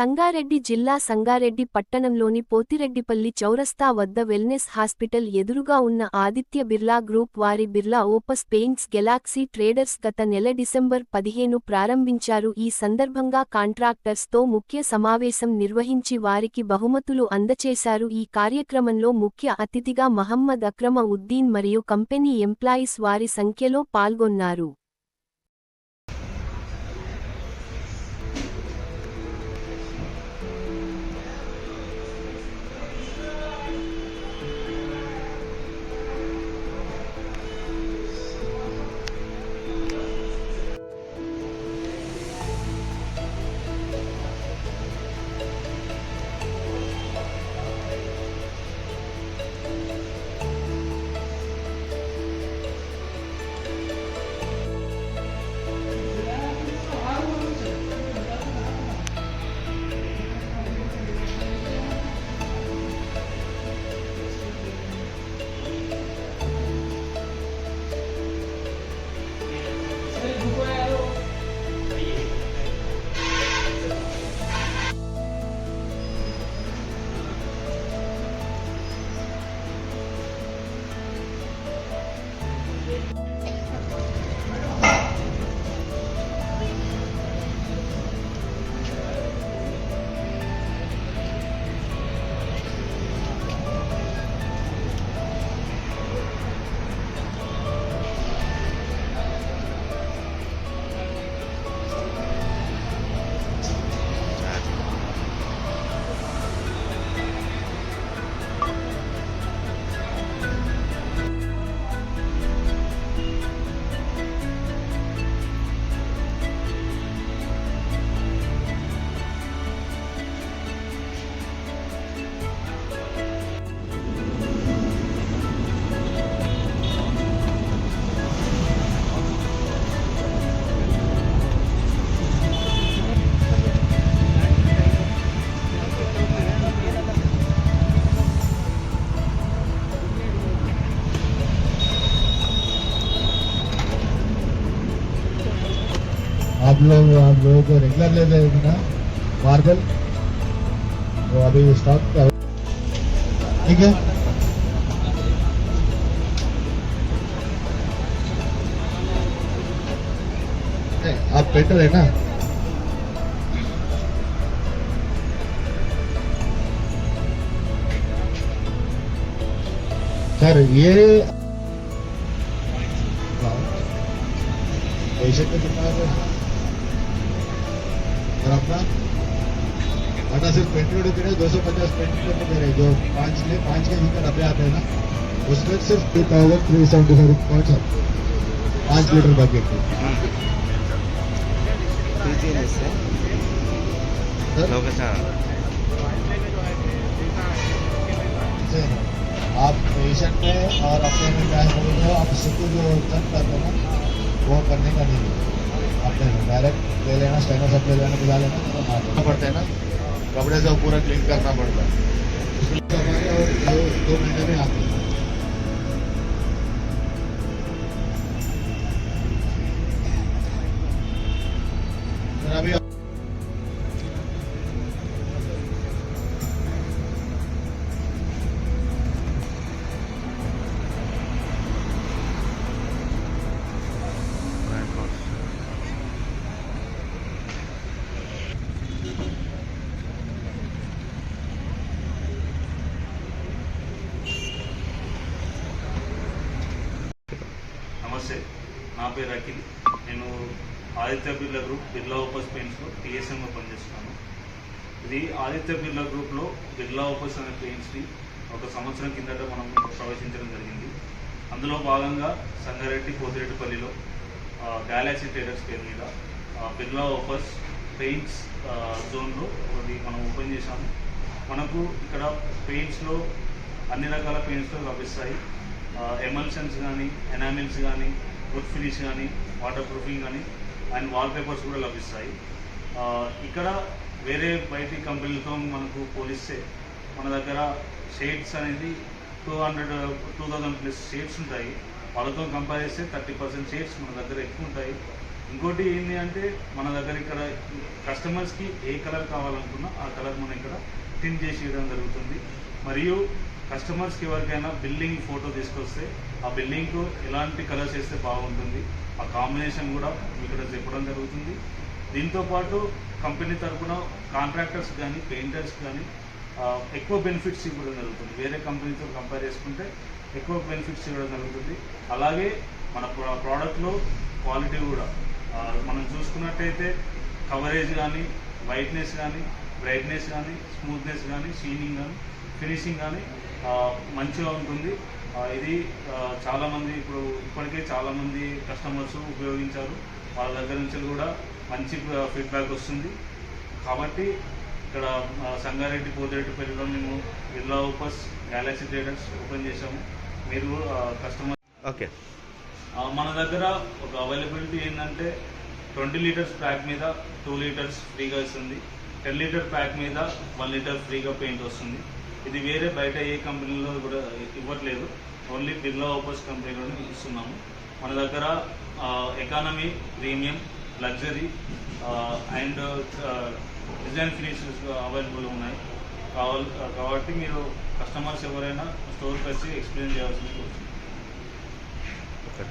సంగారెడ్డి జిల్లా సంగారెడ్డి పట్టణంలోని పోతిరెడ్డిపల్లి చౌరస్తా వద్ద వెల్నెస్ హాస్పిటల్ ఎదురుగా ఉన్న ఆదిత్య బిర్లా గ్రూప్ వారి Birla Opus paints Galaxy traders గత నెల డిసెంబర్ పదిహేను ప్రారంభించారు. ఈ సందర్భంగా కాంట్రాక్టర్స్తో ముఖ్య సమావేశం నిర్వహించి వారికి బహుమతులు అందచేశారు. ఈ కార్యక్రమంలో ముఖ్య అతిథిగా మహమ్మద్ అక్రమ ఉద్దీన్ మరియు కంపెనీ ఎంప్లాయీస్ వారి సంఖ్యలో పాల్గొన్నారు. लोग, आप लोगों को रेगुलर ले लेंगे ना मार्बल। वो अभी स्टॉक ठीक है? आप पेंटर है ना? सर, ये पैसे तो कितना है? और अपना वरना सिर्फ़ पेट्रोल के रहे दो सौ पचास पेट्रोल दे रहे जो पाँच ले पाँच के भीतर अपने आते हैं ना उसमें सिर्फ़ two thousand three seventy five point है पाँच लीटर बाकी में आप पेशेंट में और अपने में क्या है आप सुकून जो चंद करते हैं वो करने का नहीं है। अपने डायरेक्ट ले लेना स्टेनो सब ले लेना बुला लेना तो पड़ता है ना? कपड़े से पूरा क्लीन करना पड़ता है दो, घंटे महीने में आते పేరు అఖిల్ నేను ఆదిత్య బిర్లా గ్రూప్ బిర్లా ఓపస్ పెయింట్స్లో టీఎస్ఎంగా పనిచేస్తున్నాను. ఇది ఆదిత్య బిర్లా గ్రూప్లో బిర్లా ఓపస్ అనే పెయింట్స్ని ఒక సంవత్సరం కిందట మనం ప్రవేశించడం జరిగింది. అందులో భాగంగా సంగారెడ్డి పోతిరెడ్డిపల్లిలో గ్యాలక్సీ ట్రేడర్స్ పేరు మీద బిర్లా ఓపస్ పెయింట్స్ జోన్లో ఒకటి మనం ఓపెన్ చేశాము. మనకు ఇక్కడ పెయింట్స్లో అన్ని రకాల పెయింట్స్లో లభిస్తాయి. ఎమల్షన్స్ కానీ ఎనామిల్స్ కానీ వుడ్ ఫినిష్ కానీ వాటర్ ప్రూఫింగ్ కానీ అండ్ వాల్ పేపర్స్ కూడా లభిస్తాయి. ఇక్కడ వేరే బయటి కంపెనీలతో మనకు పోలిస్తే మన దగ్గర షేడ్స్ అనేది two hundred two thousand plus shades ఉంటాయి. వాళ్ళతో కంపేర్ చేస్తే థర్టీ పర్సెంట్ షేడ్స్ మన దగ్గర ఎక్కువ ఉంటాయి. ఇంకోటి ఏంటి అంటే మన దగ్గర ఇక్కడ కస్టమర్స్కి ఏ కలర్ కావాలనుకున్నా ఆ కలర్ మనం ఇక్కడ టిన్ చేసి ఇవ్వడం జరుగుతుంది. మరియు కస్టమర్స్కి ఎవరికైనా బిల్డింగ్ ఫోటో తీసుకొస్తే ఆ బిల్డింగ్కు ఎలాంటి కలర్స్ వేస్తే బాగుంటుంది? ఆ కాంబినేషన్ కూడా ఇక్కడ చెప్పడం జరుగుతుంది. దీంతో పాటు కంపెనీ తరపున కాంట్రాక్టర్స్ కానీ పెయింటర్స్ కానీ ఎక్కువ బెనిఫిట్స్ ఇవ్వడం జరుగుతుంది. వేరే కంపెనీతో కంపేర్ చేసుకుంటే ఎక్కువ బెనిఫిట్స్ ఇవ్వడం జరుగుతుంది. అలాగే మన ప్రోడక్ట్లో క్వాలిటీ కూడా మనం చూసుకున్నట్టయితే కవరేజ్ కానీ వైట్నెస్ కానీ బ్రైట్నెస్ కానీ స్మూత్నెస్ కానీ షీనింగ్ కానీ ఫినిషింగ్ కానీ మంచిగా ఉంటుంది. ఇది చాలామంది ఇప్పుడు ఇప్పటికే చాలామంది కస్టమర్స్ ఉపయోగించారు. వాళ్ళ దగ్గర నుంచి కూడా మంచి ఫీడ్బ్యాక్ వస్తుంది. కాబట్టి ఇక్కడ సంగారెడ్డి పోతిరెడ్డిపల్లిలో మేము Birla Opus Galaxy traders open చేశాము. మీరు కస్టమర్ ఓకే. మన దగ్గర ఒక అవైలబిలిటీ ఏంటంటే ట్వంటీ లీటర్స్ ప్యాక్ మీద టూ లీటర్స్ ఫ్రీగా ఇస్తుంది. టెన్ లీటర్ ప్యాక్ మీద వన్ లీటర్ ఫ్రీగా పెయింట్ వస్తుంది. ఇది వేరే బయట ఏ కంపెనీలో కూడా ఇవ్వట్లేదు. ఓన్లీ బిర్లా ఓపస్ కంపెనీలోనే ఇస్తున్నాము. మన దగ్గర economy premium luxury and design finishes available ఉన్నాయి. కావాలి కాబట్టి మీరు కస్టమర్స్ ఎవరైనా స్టోర్కి వచ్చి ఎక్స్ప్లెయిన్ చేయాల్సింది ఓకే